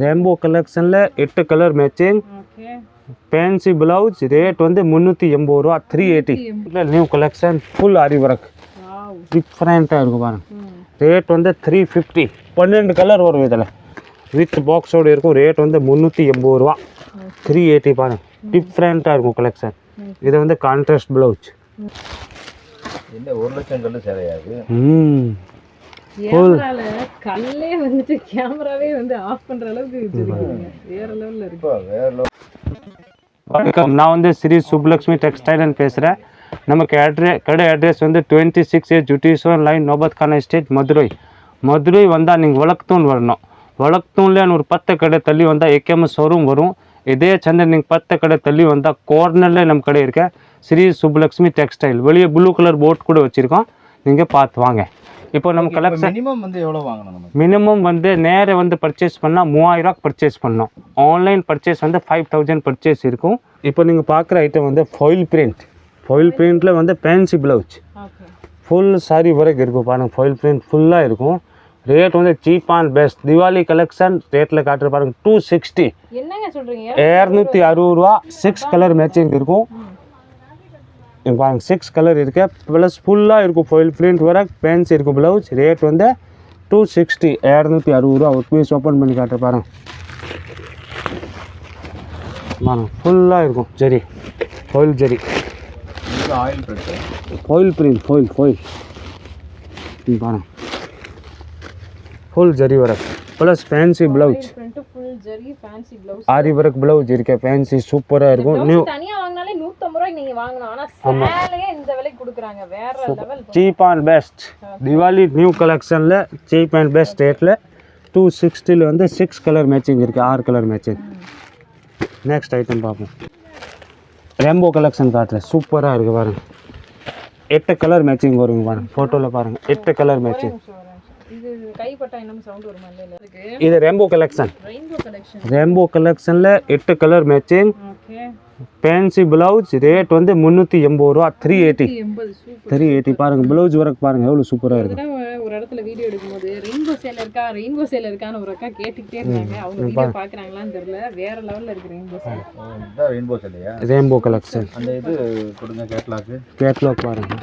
Rainbow கலெக்ஷனில் எட்டு colour matching okay fancy blouse rate வந்து முந்நூற்றி எண்பது ரூபா three eighty new collection full aari work டிஃப்ரெண்ட்டாக இருக்கும் பாருங்க. ரேட் வந்து த்ரீ ஃபிஃப்டி பன்னெண்டு கலர் வரும் இதில். வித் பாக்ஸோடு இருக்கும் ரேட் வந்து முந்நூற்றி எண்பது ரூபா. த்ரீ எயிட்டி பாருங்க. டிஃப்ரெண்ட்டாக இருக்கும் கலெக்ஷன் இது வந்து கான்ட்ராஸ்ட் ப்ளவுஸ் ஒரு லட்சம் ம். கேமரால கல்லே வந்துட்டு கேமராவே வந்து ஆஃப் பண்ற அளவுக்கு வச்சிருக்கீங்க வேற லெவல்ல இருக்கு. வேற. வணக்கம். நான் வந்து ஸ்ரீ சுப்லக்ஷ்மி டெக்ஸ்டைல்னு பேசுகிறேன் நமக்கு அட்ரே கடை அட்ரஸ் வந்து டுவெண்ட்டி சிக்ஸ் ஏ ஜுட்டீஸ்வரன் லைன் நோபத் கான எஸ்டேட் மதுரை. மதுரை வந்தால் நீங்கள் வழக்தூன் வரணும். வழக்தூன்லேயே ஒரு பத்து கடை தள்ளி வந்தால் ஏகேஎம் ஷோரூம் வரும். இதே சந்திரன் நீங்கள் பத்து கடை தள்ளி வந்தால் கார்னரில் நம்ம கடை இருக்க. ஸ்ரீ சுப்லக்ஷ்மி டெக்ஸ்டைல் வெளியே ப்ளூ கலர் போர்ட் கூட வச்சுருக்கோம். நீங்கள் பார்த்து வாங்க. இப்போ நம்ம கலெக்ஷன் மினிமம் வந்து எவ்வளோ வாங்கணும் மினிமம் வந்து நேரே வந்து பர்ச்சேஸ் பண்ணால் மூவாயிரம் பர்ச்சேஸ் பண்ணோம். ஆன்லைன் பர்ச்சேஸ் வந்து ஃபைவ் தௌசண்ட் பர்ச்சேஸ் இருக்கும். இப்போ நீங்கள் பார்க்குற ஐட்டம் வந்து ஃபாயில் பிரிண்ட் ஃபாயில் பிரிண்ட்டில் வந்து fancy blouse okay full sari வரைக்கும் இருக்கும் பாருங்கள் ஃபாயில் பிரிண்ட் ஃபுல்லாக இருக்கும். ரேட் வந்து cheap and best Diwali collection ரேட்டில் காட்டுற பாருங்க டூ சிக்ஸ்டி என்னங்க சொல்றீங்க? இரநூத்தி அறுபது ரூபா. சிக்ஸ் கலர் மேட்சிங் இருக்கும். இங்க பாருங்க சிக்ஸ் கலர் இருக்கு. ப்ளஸ் ஃபுல்லாக இருக்கும் ஃபோயில் பிரிண்ட் வர பேன்ஸ் இருக்கும் ப்ளவுஸ் ரேட் வந்து டூ சிக்ஸ்டி இரநூத்தி அறுபது ரூபா. ஒரு பீஸ் ஓப்பன் பண்ணி காட்டுற பாருங்க. பாருங்க ஃபுல்லாக இருக்கும் zari foil zari. Oil print foil print foil இங்க பாருங்க. ஃபுல் ஜரி வர. Plus fancy blouse full fancy aari work blouse இருக்கு. ஃபேன்சி சூப்பராக இருக்கும். நியூ 150 ரூபாய்க்கு நீங்க வாங்கணும். ஆனா சேலையே இந்த விலைக்கு கொடுக்குறாங்க. வேற level cheap and best Diwali new கலெக்ஷனில் சீப் அண்ட் பெஸ்ட் ரேட்டில் டூ சிக்ஸ்டியில் வந்து சிக்ஸ் கலர் மேட்சிங் இருக்குது ஆறு கலர் மேட்சிங் நெக்ஸ்ட் ஐட்டம் பார்ப்போம். ரெம்போ கலெக்ஷன் காட்டுறேன். சூப்பராக இருக்குது பாருங்க. எட்டு கலர் மேட்சிங் வருங்க பாருங்க. ஃபோட்டோவில் பாருங்க. எட்டு கலர் மேட்சிங் இது ரெம்போ கலெக்ஷன் ரெம்போ கலெக்ஷனில் எட்டு colour matching okay fancy blouse rate வந்து முந்நூற்றி எண்பது ரூபா. Three eighty 80 super three eighty பாருங்கள் ப்ளவுஸ் ஒர்க் பாருங்கள் எவ்வளோ சூப்பராக இருக்குது ஒரு இடத்துல வீடியோ எடுக்கும்போது ரெயின்போ சேல் இருக்கா ரெயின்போ சேல் இருக்கான்னு ஒரு அக்கா கேட்டுக்கிட்டே இருந்தாங்க. அவங்க வீடியோ பாக்குறாங்களான்னு தெரியல. வேற லெவல்ல இருக்கு ரெயின்போ சேல் ரெயின்போ சேலையா ரெயின்போ கலெக்ஷன் அந்த இது கொடுங்க கேட்லாக்கு கேட்லாக் பாருங்க.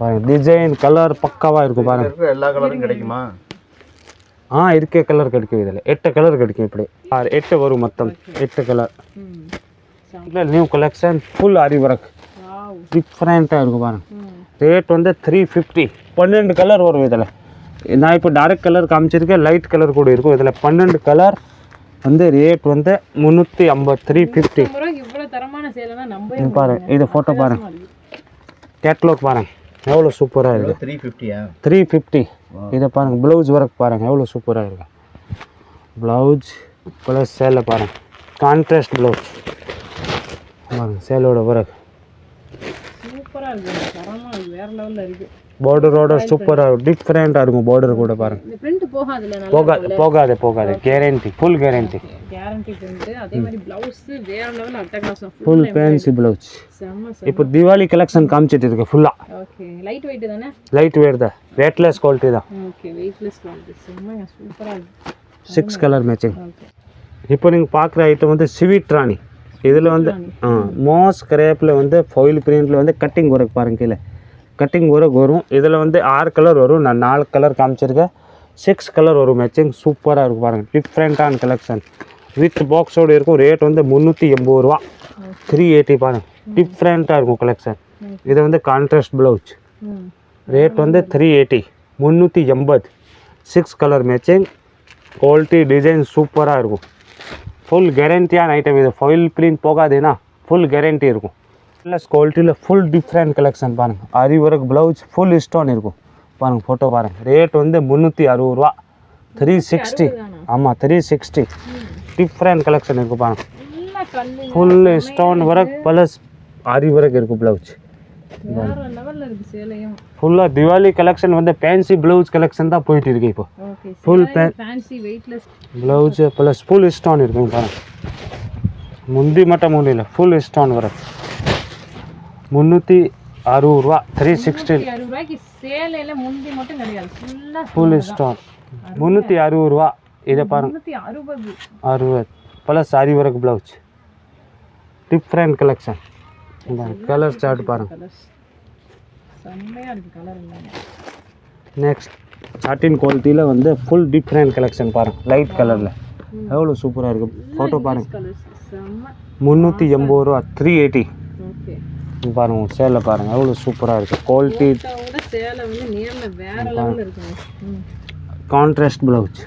பாருங்க டிசைன் கலர் பக்காவாக இருக்கும் பாருங்க. இருக்கிற எல்லா கலரும் கிடைக்குமா? ஆ இருக்க. கலர் கிடைக்கும் இதில். எட்டு கலர் கிடைக்கும் இப்படி. ஆறு எட்டு வரும் மொத்தம். எட்டு கலர் இல்லை new collection full aari work டிஃப்ரெண்ட்டாக இருக்கும் பாருங்க. ரேட் வந்து த்ரீ ஃபிஃப்டி பன்னெண்டு கலர் வரும் இதில். நான் இப்போ டார்க் கலர் காமிச்சிருக்கேன். லைட் கலர் கூட இருக்கும். இதில் பன்னெண்டு கலர் வந்து ரேட் வந்து முந்நூற்றி ஐம்பது த்ரீ ஃபிஃப்டி பாருங்க இது ஃபோட்டோ பாருங்க. கேட்லாக் பாருங்க. எவ்வளோ சூப்பராக இருக்குது த்ரீ ஃபிஃப்டியா த்ரீ ஃபிஃப்டி இதை பாருங்க ப்ளவுஸ் ஒர்க் பாருங்க எவ்வளோ சூப்பராக இருக்கு. ப்ளவுஸ் ப்ளஸ் சேலை பாருங்க. கான்ட்ராஸ்ட் ப்ளவுஸ் பாருங்க சேலோட ஒர்க் சூப்பரா இருக்கு தரமா இருக்கு வேற லெவல்ல இருக்கு. பார்டரோட சூப்பராக இருக்கும் டிஃப்ரெண்ட்டாக இருக்கும் பார்டர் கூட பாருங்க. போகாது போகாது போகாது. Guarantee full guarantee full fancy blouse இப்போ தீபாவளி கலெக்ஷன் காமிச்சிட்டு இருக்கு ஃபுல்லாக லைட் வெயிட் தானே? லைட் வேர் தான். ரேட்லெஸ் குவாலிட்டி தான். Okay weightless quality six colour matching இப்போ நீங்கள் பார்க்குற ஐட்டம் வந்து சிவிட் ராணி இதில் வந்து மோஸ் கிரேப்பில் வந்து ஃபோயில் பிரிண்டில் வந்து கட்டிங் ஒர்க் பாருங்க கீழே. கட்டிங் ஒர்க் வரும். இதில் வந்து ஆறு கலர் வரும். நான் நாலு கலர் காமிச்சிருக்கேன். சிக்ஸ் கலர் வரும். மேட்சிங் சூப்பராக இருக்கும் பாருங்கள் டிஃப்ரெண்ட்டான கலெக்ஷன் வித் பாக்ஸோடு இருக்கும். ரேட் வந்து முந்நூற்றி எண்பது ரூபா. த்ரீ எயிட்டி பாருங்கள் டிஃப்ரெண்ட்டாக இருக்கும் கலெக்ஷன் இது வந்து கான்ட்ராஸ்ட் ப்ளவுஸ் ரேட் வந்து த்ரீ எயிட்டி முந்நூற்றி எண்பது. Six colour matching quality design சூப்பராக இருக்கும். ஃபுல் கேரண்டியான ஐட்டம் இது. ஃபைல் பிரிண்ட் போகாதுன்னா ஃபுல் கேரண்டி இருக்கும். ப்ளஸ் குவாலிட்டியில் ஃபுல் டிஃப்ரெண்ட் கலெக்ஷன் பாருங்கள் aari work blouse full stone இருக்கும். பாருங்கள் ஃபோட்டோ பாருங்கள் ரேட் வந்து முந்நூற்றி அறுபது ரூபா. த்ரீ சிக்ஸ்டி ஆமாம் த்ரீ சிக்ஸ்டி டிஃப்ரெண்ட் கலெக்ஷன் இருக்கும் பாருங்கள் full stone work plus aari work இருக்கும் ப்ளவுஸ் ஃபுல்லாக திவாலி கலெக்ஷன் வந்து ஃபேன்சி ப்ளவுஸ் கலெக்ஷன் தான் போயிட்டு இருக்கு இப்போ. Full blouse plus full stone இருக்கும் பாருங்க. முந்தி மட்டும் முடியல ஃபுல் ஸ்டோன் வரும் முந்நூற்றி அறுபது ரூபா த்ரீ சிக்ஸ்டி ரூபாய்க்கு சேலையில முந்தி மட்டும் கிடையாது. ஃபுல் ஸ்டோன் முந்நூற்றி அறுபது. ரூபா இதை பாருங்க. அறுபது. அறுபது. Plus aari work blouse different collection colour chart பாருங்க. நெக்ஸ்ட் சாட்டின் குவாலிட்டியில் வந்து ஃபுல் டிஃப்ரெண்ட் கலெக்ஷன் பாருங்க. லைட் கலரில் எவ்வளோ சூப்பராக இருக்குது ஃபோட்டோ பாருங்க. கலர்ஸ் செம்ம. முந்நூற்றி எண்பது ரூபா த்ரீ எயிட்டி ஓகே பாருங்க சேலில் பாருங்கள் எவ்வளோ சூப்பராக இருக்குது குவாலிட்டி சேலை கான்ட்ராஸ்ட் ப்ளவுஸ்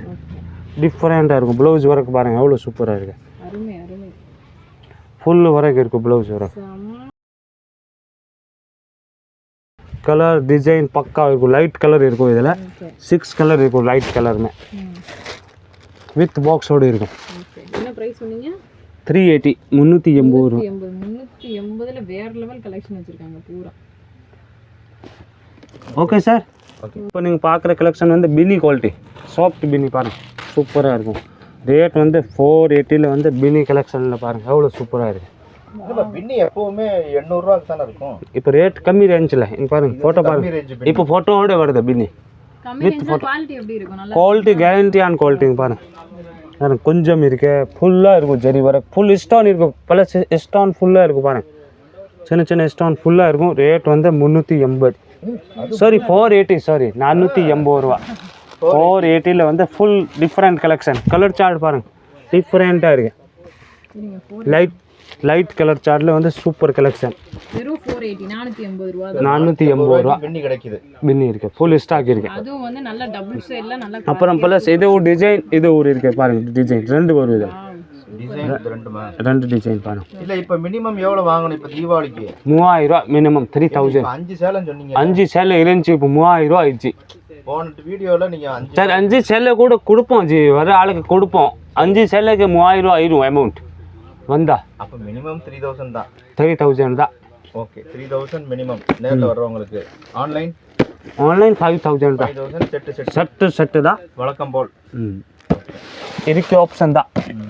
டிஃப்ரெண்ட்டாக இருக்கும். ப்ளவுஸ் ஒர்க் பாருங்கள் எவ்வளோ சூப்பராக இருக்குது ஃபுல் ஒர்க் இருக்கும் ப்ளவுஸ் ஒர்க் கலர் டிசைன் பக்கா இருக்கும். லைட் கலர் இருக்கும் இதில். சிக்ஸ் கலர் இருக்கும் லைட் கலருமே வித் பாக்ஸோடு இருக்கும். என்ன ப்ரைஸ் சொன்னீங்க? த்ரீ எயிட்டி முந்நூற்றி எண்பது ரூபா. எண்பது முந்நூற்றி எண்பதுல வேற லெவல் கலெக்ஷன் வச்சிருக்காங்க பூரா. ஓகே சார் இப்போ நீங்கள் பார்க்குற கலெக்ஷன் வந்து பினி குவாலிட்டி சாஃப்ட் பினி பாருங்கள் சூப்பராக இருக்கும். ரேட் வந்து ஃபோர் எயிட்டியில் வந்து பினி கலெக்ஷனில் பாருங்கள் எவ்வளோ சூப்பராக இருக்குது பின்னி எப்பவுமே எண்ணூறுரூவாக்கு தானே இருக்கும்? இப்போ ரேட் கம்மி ரேஞ்சில் இங்கே பாருங்கள் ஃபோட்டோ ரேஞ்சு இப்போ ஃபோட்டோவோட வருது பின்னி கம்மி ரேஞ்சில் குவாலிட்டி எப்படி இருக்கும்? நல்லா குவாலிட்டி கேரண்டியான குவாலிட்டிங்க பாருங்கள் பாருங்க கொஞ்சம் இருக்கு ஃபுல்லாக இருக்கும் ஜரி வர. ஃபுல் இஸ்டான் இருக்கும். பல ஸ்டோன் ஃபுல்லாக இருக்கும் பாருங்கள் சின்ன சின்ன ஸ்டோன் ஃபுல்லாக இருக்கும். ரேட் வந்து முந்நூற்றி எண்பது. சாரி ஃபோர் எயிட்டி சாரி நானூற்றி எண்பது ரூபா. ஃபோர் எயிட்டியில் வந்து full different collection colour chart பாருங்க. டிஃப்ரெண்ட்டாக இருக்குது லைட் லைட் கலர் சார்ட்டில் வந்து சூப்பர் கலெக்ஷன் நானூற்றி எண்பது ரூபா பின்னி கிடைக்குது. பின்னி இருக்கு ஃபுல் ஸ்டாக் இருக்கு. அதுவும் வந்து நல்ல டபுள் சைடில் நல்ல அப்புறம் ப்ளஸ் இது ஒரு டிசைன் இது ஒரு இருக்கு பாருங்க டிசைன் ரெண்டு வரும் இது. ரெண்டு டிசைன் பாருங்க. இல்ல இப்ப மினிமம் எவ்வளவு வாங்கணும்? இப்ப தீபாவளிக்கு? மூவாயிரம் ரூபா மினிமம் த்ரீ தௌசண்ட் இப்ப அஞ்சு சேலம் சொன்னீங்க? அஞ்சு சேலை இருந்துச்சு இப்போ மூவாயிரம் ரூபா ஆயிடுச்சு. போன வீடியோல நீங்க அஞ்சு சரி அஞ்சு சேலை கூட கொடுப்போம் ஜி. வர ஆளுக்கு கொடுப்போம். அஞ்சு சேலைக்கு மூவாயிரம் ரூபா ஆயிரும் அமௌண்ட் வந்தா? அப்ப மினிமம் த்ரீ தௌசண்ட் தான். த்ரீ தௌசண்ட் தான். ஓகே த்ரீ தௌசண்ட் மினிமம் நேர்ல வர்றவங்களுக்கு ஆன்லைன் ஆன்லைன் ஃபைவ் தௌசண்ட் தான். Five thousand set set set set தான். வழக்கம் போல். ம். இதுக்கு ஆப்ஷன் தான்.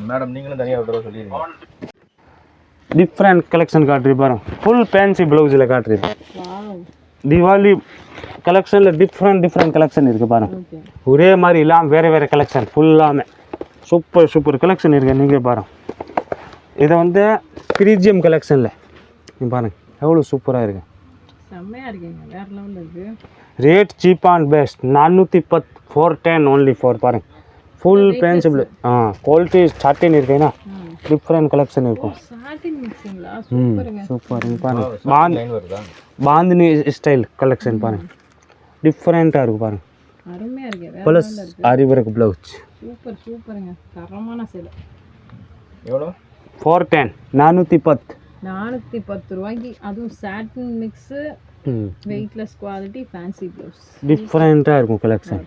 மேடம் நீங்களும் தனியா ஒரு தடவை சொல்லிடுங்க. டிஃப்ரெண்ட் கலெக்ஷன் காட்டுறீ பாருங்க. ஃபுல் ஃபேன்சி ப்ளவுஸில் காட்டுறீ வாவ் தீபாவளி கலெக்ஷனில் டிஃப்ரெண்ட் டிஃப்ரெண்ட் கலெக்ஷன் இருக்குது பாருங்க. ஒரே மாதிரி இல்லாமல் வேறு வேறு கலெக்ஷன் ஃபுல்லாமே சூப்பர் சூப்பர் கலெக்ஷன் இருக்குது நீங்கள் பாருங்க. இதை வந்து ப்ரீஜியம் கலெக்ஷனில் நீ பாருங்க எவ்வளோ சூப்பராக இருக்குது செம்மையாக இருக்கீங்க வேற லெவலில் இருக்கு. ரேட் சீப் அண்ட் பெஸ்ட் நானூற்றி பத் ஃபோர் டென் ஓன்லி ஃபோர் பாருங்க. ஃபுல் பென்சிபிள் ஆ குவாலிட்டி ஸ்டார்டிங் இருக்குன்னா ம் டிஃப்ரெண்ட் கலெக்ஷன் இருக்கும். சாட்டின் ம் சூப்பர் பாருங்க. பாந்த் பாந்தினி ஸ்டைல் கலெக்ஷன் பாருங்க. டிஃப்ரெண்ட்டாக இருக்கும் பாருங்க. அருமையாக இருக்கு ப்ளஸ் அரிவருக்கு ப்ளவுஸ் சூப்பர் சூப்பருங்க தரமான சேலை எவ்வளோ ஃபோர் டென் நானூற்றி பத்து. நானூற்றி பத்து ரூபாய்க்கு. அதுவும் satin mix weightless quality fancy blouse டிஃப்ரெண்ட்டாக இருக்கும் கலெக்ஷன்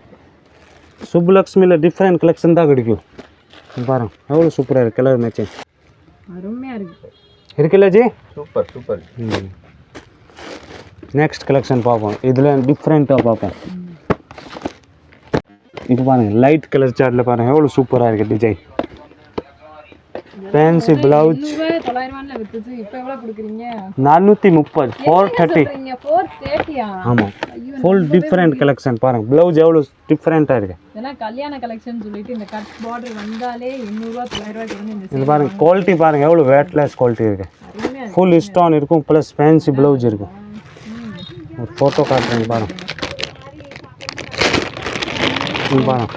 சுப்புலக்ஷ்மியில் டிஃப்ரெண்ட் கலெக்ஷன் தான் கிடைக்கும். பாருங்க எவ்வளோ சூப்பராக இருக்குது கலர் மேட்சிங் அருமையாக இருக்கு. இருக்குல்ல ji? Super super next collection பார்ப்போம். இதில் டிஃப்ரெண்ட்டாக பார்ப்போம். இப்போ பாருங்க லைட் கலர் சார்ட்டில் பாருங்க எவ்வளோ சூப்பராக இருக்குது டிசைன் ஃபேன்சி ப்ளவுஸ் நானூற்றி முப்பது ஃபோர் தேர்ட்டி ஆமாம் ஃபுல் டிஃப்ரெண்ட் கலெக்ஷன் பாருங்க. ப்ளவுஸ் எவ்வளோ டிஃப்ரெண்ட்டாக இருக்குது இதெல்லாம் கல்யாண கலெக்ஷன் சொல்லிட்டு இந்த கட் பார்டர் வந்தாலே வந்து இந்த இது பாருங்க குவாலிட்டி பாருங்க எவ்வளோ வேட்லெஸ் குவாலிட்டி இருக்குது அருமையாக இருக்கு. ஃபுல் ஸ்டோன் இருக்கும் ப்ளஸ் ஃபேன்சி ப்ளவுஸ் இருக்கும் ஒரு ஃபோட்டோ காட்டுறேங்க பாருங்க. இங்க பாருங்க.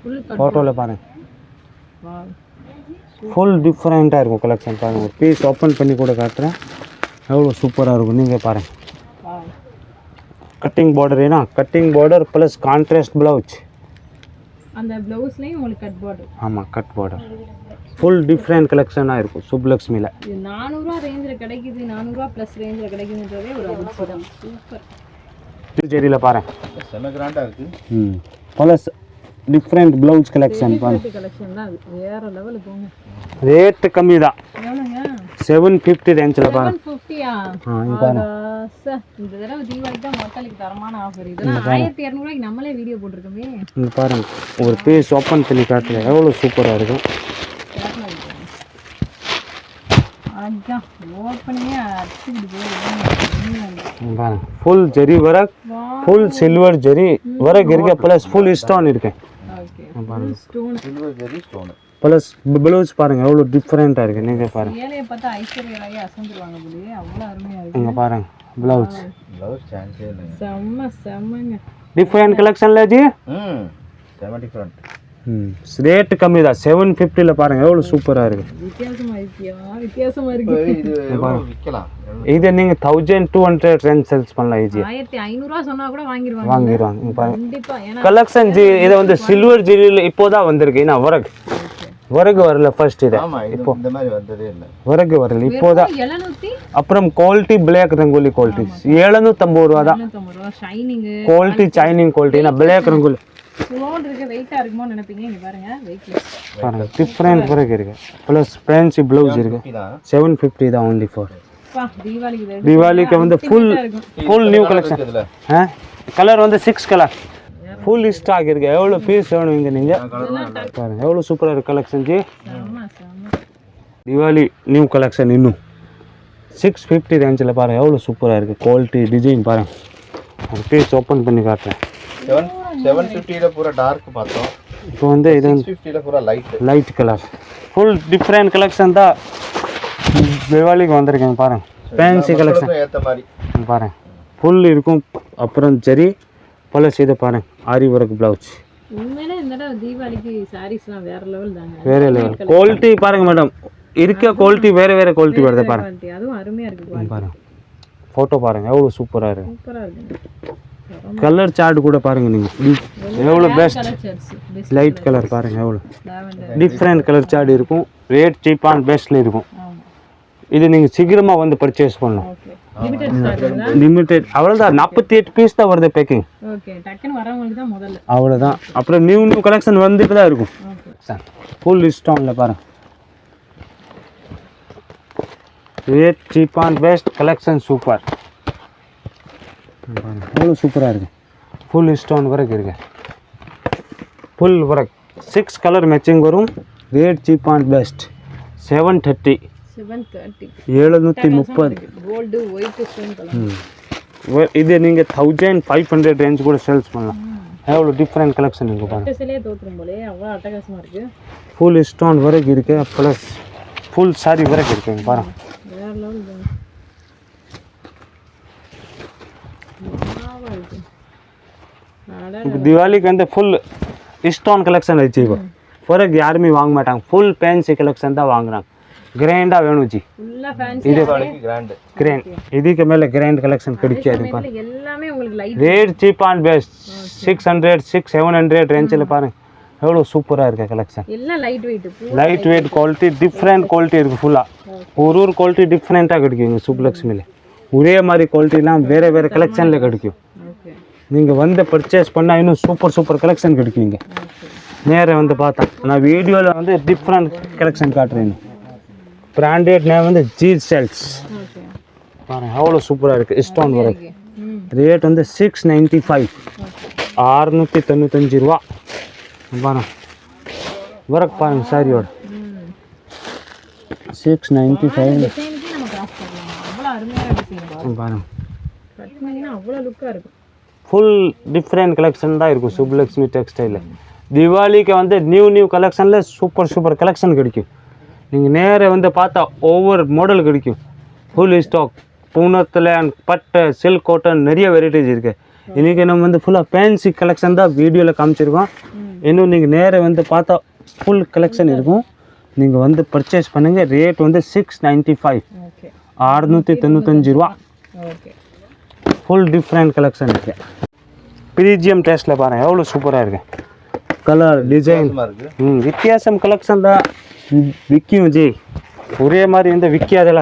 ஃபுல் கட் ஃபோட்டோவில் பாருங்க. வா ஃபுல் டிஃப்ரெண்ட்டாக இருக்கும் கலெக்ஷன் பாருங்க. ஒரு பீஸ் ஓப்பன் பண்ணி கூட காட்டுறேன். எவ்வளோ சூப்பராக இருக்கும் நீங்கள் பாருங்க. வா கட்டிங் பார்டர் ஏன்னா cutting border plus contrast blouse அந்த ப்ளவுஸ்லேயும் உங்களுக்கு கட் பார்டர் ஆமாம் கட் பார்டர் ஃபுல் டிஃப்ரெண்ட் கலெக்ஷனாக இருக்கும் சுப்லக்ஷ்மியில் நானூறுரூவா ரேஞ்சில் கிடைக்குது நானூறுரூவா ப்ளஸ் ரேஞ்சில் கிடைக்குதுன்றதே ஒரு அதிர்ச்சி தான் சூப்பர் செடியில் பாருங்க. செம கிராண்டா இருக்கு. ம். Plus different blouse collection rate கம்மி தான். செவன் ஃபிஃப்டி ரேஞ்சில் பாருங்க. பாருங்க. இந்த ஒரு பீஸ் ஓப்பன் பண்ணி காட்டுல எவ்வளோ சூப்பராக இருக்கும். பாருங்க. ஃபுல் ஜெரி ஒர்க் வா ஃபுல் சில்வர் ஜெரி ஒர்க் இருக்கு ப்ளஸ் ஃபுல் ஸ்டோன் இருக்கு. ஓகே பாருங்க. Stone silver zari stone plus blouse பாருங்க எவ்வளோ டிஃப்ரெண்ட்டாக இருக்குது நீங்கள் பாருங்க. ஏழையை பார்த்தா ஐஸ்வர்யாவே அசந்துருவாங்க போலயே அவ்வளோ அருமையா இருக்கு. இங்கே பாருங்க ப்ளவுஸ் ப்ளவுஸ் சான்ஸே இல்லைங்க. செம்ம செம்மங்க. டிஃப்ரெண்ட் கலெக்ஷன்ல ஜி ம் செம டிஃப்ரெண்ட் ம் ரேட்டு கம்மி தான். செவன் ஃபிஃப்டியில் பாருங்க எவ்வளோ சூப்பராக இருக்குது வித்தியாசமா இருக்கியா? வித்தியாசமா இருக்கு. இது விற்கலாம் இதை நீங்கள் thousand two hundred range sales பண்ணலாம் ஈஸி ஆயிரத்தி ஐநூறுரூவா சொன்னா கூட வாங்கிடுவாங்க வாங்கிடுவாங்க பாருங்க. கலெக்ஷன் ஜி இதை வந்து சில்வர் ஜிரியில் இப்போதான் வந்திருக்கு. ஏன்னா வரகு வரகு வரல ஃபர்ஸ்ட் இது. இது இந்த மாதிரி வந்ததே இல்லை. வரகு வரல. இப்போதான். அப்புறம் குவாலிட்டி பிளாக் ரங்கோலி குவாலிட்டி எழுநூத்தம்பது ரூபா தான். குவாலிட்டி சைனிங் குவாலிட்டி ஏன்னா பிளாக் ரங்கோலி. ஸ்லோன் இருக்கு. வெயிட்டா இருக்குமோ நினைப்பீங்க. இங்க பாருங்க. டிஃப்ரெண்ட் வரகு இருக்கு. ப்ளஸ் ஃபேன்சி ப்ளவுஸ் இருக்கு. செவன் ஃபிஃப்டி தான் ஒன்லி ஃபார் தீபாவளிக்கு வந்து ஃபுல் ஃபுல் நியூ கலெக்ஷன் ஆ? கலர் வந்து சிக்ஸ் கலர் ஃபுல் ஸ்டாக் இருக்கு எவ்வளோ பீஸ் வேணும் இங்கே நீங்கள் பாருங்க எவ்வளோ சூப்பராக இருக்கு collection ji. Diwali new collection இன்னும். சிக்ஸ் ஃபிஃப்டி ரேஞ்சில் பாருங்கள் எவ்வளோ சூப்பராக இருக்குது குவாலிட்டி டிசைன் பாருங்கள் ஒரு பீஸ் ஓப்பன் பண்ணி காட்டுறேன். செவன் செவன் ஃபிஃப்டியில் பூரா டார்க் பார்த்தோம். இப்போ வந்து இது பூரா light light colour full different collection தான். திவாலிக்கு வந்திருக்கேங்க பாருங்க. ஃபேன்சி கலெக்ஷன் ஏற்ற மாதிரி. பாருங்க. ஃபுல் இருக்கும் அப்புறம் சரி ப்ளஸ் இதை பாருங்க ஆரி ஒர்க் ப்ளவுஸ் உண்மையிலே இந்த தடவை தீபாவளிக்கு சாரீஸ்லாம் வேற லெவல் தாங்க. வேற லெவல் குவாலிட்டி பாருங்க மேடம் இருக்க குவாலிட்டி வேற வேற குவாலிட்டி வருது பாருங்க. அதுவும் அருமையா இருக்கு பாருங்க. ஃபோட்டோ பாருங்க எவ்வளோ சூப்பராக இருக்கு. சூப்பரா இருக்குங்க. கலர் சார்ட் கூட பாருங்க நீங்கள் எவ்வளோ பெஸ்ட் லைட் கலர் பாருங்க எவ்வளோ டிஃப்ரெண்ட் கலர் சார்ட் இருக்கும். ரேட் சீப் அண்ட் பெஸ்ட்டில் இருக்கும். இது நீங்கள் சீக்கிரமாக வந்து பர்ச்சேஸ் பண்ணலாம் லிமிடெட் அவ்வளோதான் நாற்பத்தி எட்டு பீஸ் தான் வருது பேக்கிங் அவ்வளோதான் அப்புறம் நியூ நியூ கலெக்ஷன் வந்துட்டு தான் இருக்கும். சார் ஃபுல் டிஸ்கவுண்டில் பாருங்க. Rate cheap and best collection super எவ்வளோ சூப்பராக இருக்கு. ஃபுல் ஸ்டோன் ஒர்க் இருக்கு. Full work six colour matching வரும். Rate cheap and best seven thirty எழுநூற்றி முப்பது. கோல்டு ஒயிட் ஸ்டோன் இது நீங்கள் தௌசண்ட் ஃபைவ் ஹண்ட்ரட் ரேஞ்ச் கூட சேல்ஸ் பண்ணலாம். எவ்வளோ டிஃப்ரெண்ட் கலெக்ஷன் இருக்குது பாருங்க. ஃபுல் ஸ்டோன் வரைக்கும் இருக்கு ப்ளஸ் ஃபுல் சாரி வரைக்கும் இருக்குங்க பாருங்க. தீபாவளிக்கு வந்து ஃபுல் ஸ்டோன் கலெக்ஷன் வச்சு இப்போ. பிறகு யாருமே வாங்க மாட்டாங்க. ஃபுல் ஃபேன்சி கலெக்ஷன் தான் வாங்குறாங்க. கிராண்டாக வேணும் ஜி. தீபாவளிக்கு கிராண்டு கிராண்ட் இதுக்கு மேலே கிராண்ட் கலெக்ஷன் கிடைக்காது பாருங்க. எல்லாமே உங்களுக்கு light rate cheap and best six hundred six seven hundred ரேஞ்சில் பாருங்க. எவ்வளோ சூப்பராக இருக்கு கலெக்ஷன் எல்லாம் light weight light weight quality different quality இருக்குது ஃபுல்லாக ஒரு ஒரு குவாலிட்டி டிஃப்ரெண்ட்டாக கிடைக்கும் இங்கே சுப்லக்ஷ்மியில் ஒரே மாதிரி குவாலிட்டிலாம் வேறு வேறு கலெக்ஷனில் கிடைக்கும். நீங்கள் வந்து பர்ச்சேஸ் பண்ணால் இன்னும் சூப்பர் சூப்பர் கலெக்ஷன் கிடைக்கும் இங்கே. ஓகே நேராக வந்து பார்த்தா நான் வீடியோவில் வந்து டிஃப்ரெண்ட் கலெக்ஷன் காட்டுறேன். பிராண்டட் நேம் வந்து ஜி செல்ஸ் ஓகே பாருங்க அவ்வளோ சூப்பராக இருக்குது ஸ்டோன் ஒர்க் ம் ரேட் வந்து சிக்ஸ் நைன்ட்டி ஃபைவ் அறுநூற்றி தொண்ணூத்தஞ்சு ரூபா. பாருங்க. ஒர்க் பாருங்க சாரியோட. சிக்ஸ் நைன்ட்டி ஃபைவ் டிசைனுக்கு நம்ம காசு தரலாம் அவ்வளோ அருமையான டிசைன் பாருங்க. கட் பண்ணிங்கன்னா அவ்வளோ லுக்காக இருக்கும் ஃபுல் டிஃப்ரெண்ட் கலெக்ஷன் தான் இருக்கும் சுப்லக்ஷ்மி டெக்ஸ்டைலில் தீபாவளிக்கு வந்து நியூ நியூ கலெக்ஷனில் சூப்பர் சூப்பர் கலெக்ஷன் கிடைக்கும். நீங்கள் நேராக வந்து பார்த்தா ஒவ்வொரு மாடல் கிடைக்கும். ஃபுல் ஸ்டாக் பூனத்தில் பட்டு சில்க் காட்டன் நிறைய வெரைட்டிஸ் இருக்குது இன்றைக்கி நம்ம வந்து ஃபுல்லாக ஃபேன்சி கலெக்ஷன் தான் வீடியோவில் காமிச்சிருக்கோம். இன்னும் நீங்கள் நேராக வந்து பார்த்தா ஃபுல் கலெக்ஷன் இருக்கும். நீங்கள் வந்து பர்ச்சேஸ் பண்ணுங்கள் ரேட் வந்து சிக்ஸ் நைன்ட்டி ஃபைவ் அறுநூற்றி தொண்ணூத்தஞ்சு ரூபா. ஓகே ஃபுல் டிஃப்ரெண்ட் கலெக்ஷன் இருக்கு. ப்ரீஜியம் டேஸ்ட்டில் பாருங்க எவ்வளோ சூப்பராக இருக்கு. கலர் டிசைன் ம் வித்தியாசம் கலெக்ஷன் தான். விற்கும் ஜி. ஒரே மாதிரி வந்து விற்காதுல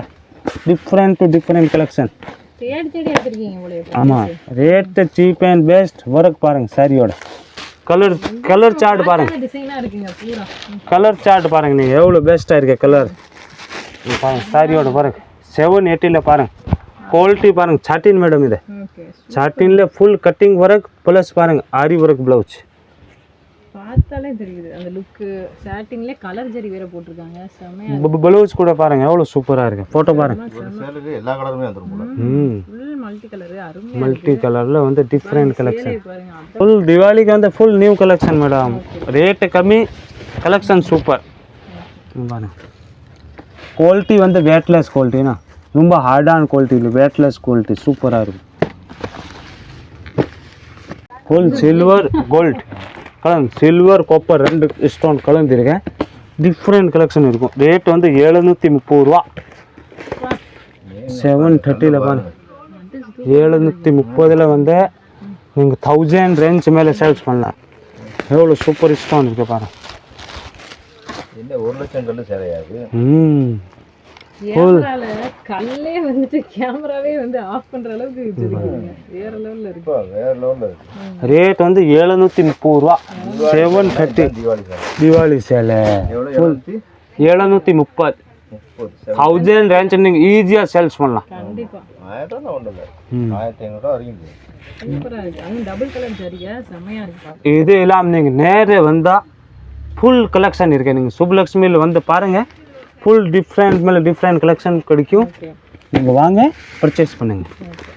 டிஃப்ரெண்ட் டு டிஃப்ரெண்ட் கலெக்ஷன் ஆமாம் rate cheap and best work பாருங்க சாரியோட கலர் கலர் சார்ட் பாருங்க. கலர் சார்ட் பாருங்க நீங்கள் எவ்வளோ பெஸ்ட்டாக இருக்கு கலர் பாருங்க சாரியோட பாருங்க. செவன் எயிட்டியில் பாருங்க. குவாலிட்டி பாருங்க சாட்டின் மேடம் இது. ஓகே சாட்டின்ல ஃபுல் கட்டிங் ஒர்க் ப்ளஸ் பாருங்க ஆரி ஒர்க் ப்ளவுஸ் பார்த்தாலே தெரியுது. அந்த லுக்கு சாட்டின்ல கலர் ஜரி வேற போட்டிருக்காங்க. செமையா ப்ளவுஸ் கூட பாருங்க எவ்வளோ சூப்பராக இருக்கு. ஃபோட்டோ பாருங்க. சேலுக்கு எல்லா கலருமே வந்துரும் போல. ம் ஃபுல் மல்டி கலர் அருமையா மல்டி கலரில் வந்து டிஃப்ரெண்ட் கலெக்ஷன் ஃபுல் திவாலிக்கு வந்து full new collection madam rate கம்மி கலெக்ஷன் சூப்பர் பாருங்க. குவாலிட்டி வந்து வேட்லெஸ் குவாலிட்டினா ரொம்ப ஹார்டான குவாலிட்டி இல்லை வேட்லெஸ் குவாலிட்டி சூப்பராக இருக்கும். ஃபுல் சில்வர் கோல்ட் கலந்து சில்வர் காப்பர் ரெண்டு ஸ்டோன் கலந்துருக்கேன். டிஃப்ரெண்ட் கலெக்ஷன் இருக்கும். ரேட் வந்து எழுநூற்றி முப்பது ரூபா. செவன் தேர்ட்டியில் பாருங்க எழுநூற்றி முப்பதில் வந்து நீங்கள் தௌசண்ட் ரேஞ்ச் மேலே சேல்ஸ் பண்ணலாம். எவ்வளோ சூப்பர் ஸ்டோன் இருக்கு பாருங்க என்ன ஒரு லட்சம் கல்லு சேலையாது ம். கல்லே வந்துட்டு கேமராவே வந்து ஆஃப் பண்ற அளவுக்கு வச்சிருக்கீங்க. வேற லெவல்ல இருக்கு. இப்போ வேற லெவலில் இருக்கு. ரேட் வந்து எழுநூற்றி முப்பது ரூபா. செவன் தேர்ட்டி தீபாவளி சேலை. எழுநூத்தி? எழுநூற்றி முப்பது. தௌசண்ட் ரேஞ்ச் நீங்கள் ஈஸியாக சேல்ஸ் பண்ணலாம். கண்டிப்பா. ஆயிரம் ரூபா இல்லை. வரைக்கும் இது இல்லாமல் நீங்கள் நேரே வந்தால் ஃபுல் கலெக்ஷன் இருக்கு. நீங்கள் சுப்லக்ஷ்மியில் வந்து பாருங்கள் ஃபுல் டிஃப்ரெண்ட் மேலே டிஃப்ரெண்ட் கலெக்ஷன் கிடைக்கும் ஓகே நீங்கள் வாங்க பர்ச்சேஸ் பண்ணுங்கள் ஓகே